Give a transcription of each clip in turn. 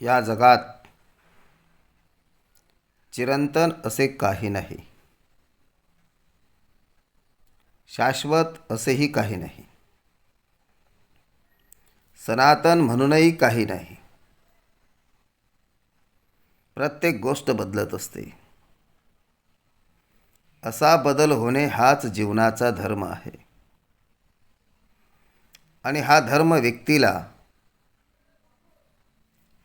या जगात चिरंतन असे काही नाही. शाश्वत असेही काही नाही. सनातन म्हणूनही काही नाही. प्रत्येक गोष्ट बदलत असते. असा बदल होणे हाच जीवनाचा धर्म आहे. आणि हा धर्म व्यक्तीला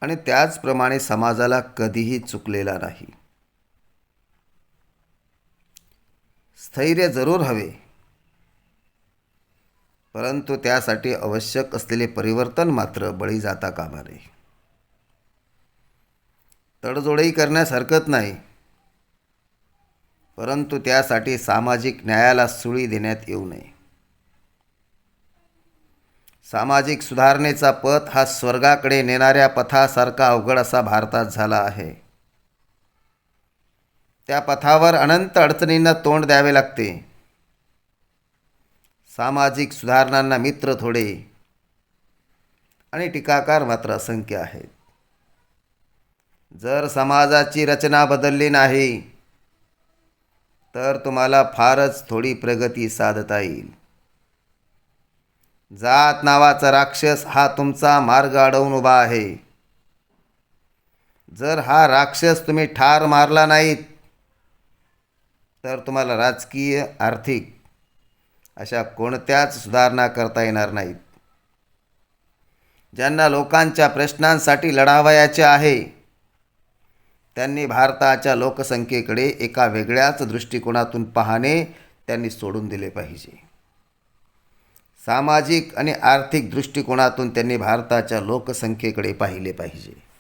आणि त्याचप्रमाणे समाजाला कधीही चुकलेला नाही. स्थैर्य जरूर हवे. परंतु त्यासाठी आवश्यक असलेले परिवर्तन मात्र बळी जाता कामा नये तडजोडही करण्यास हरकत नाही. परंतु त्यासाठी सामाजिक न्यायाला सुळी देण्यात येऊ नये. सामाजिक सुधारणेचा पथ हा स्वर्गाकडे नेणाऱ्या पथासारखा अवघड असा भारतात झाला आहे. त्या पथावर अनंत अडचणींना तोंड द्यावे लागते. सामाजिक सुधारणांना मित्र थोडे आणि टीकाकार मात्र असंख्य आहेत. जर समाजाची रचना बदलली नाही तर तुम्हाला फारच थोडी प्रगती साधता येईल. जात नावाचा राक्षस हा तुमचा मार्ग अडवून उभा आहे. जर हा राक्षस तुम्ही ठार मारला नाहीत तर तुम्हाला राजकीय आर्थिक अशा कोणत्याच सुधारणा करता येणार नाहीत. ज्यांना लोकांच्या प्रश्नांसाठी लढावयाचे आहे त्यांनी भारताच्या लोकसंख्येकडे एका वेगळ्याच दृष्टिकोनातून पाहणे त्यांनी सोडून दिले पाहिजे. सामाजिक आणि आर्थिक दृष्टिकोनातून त्यांनी भारताच्या लोकसंख्येकडे पाहिले पाहिजे.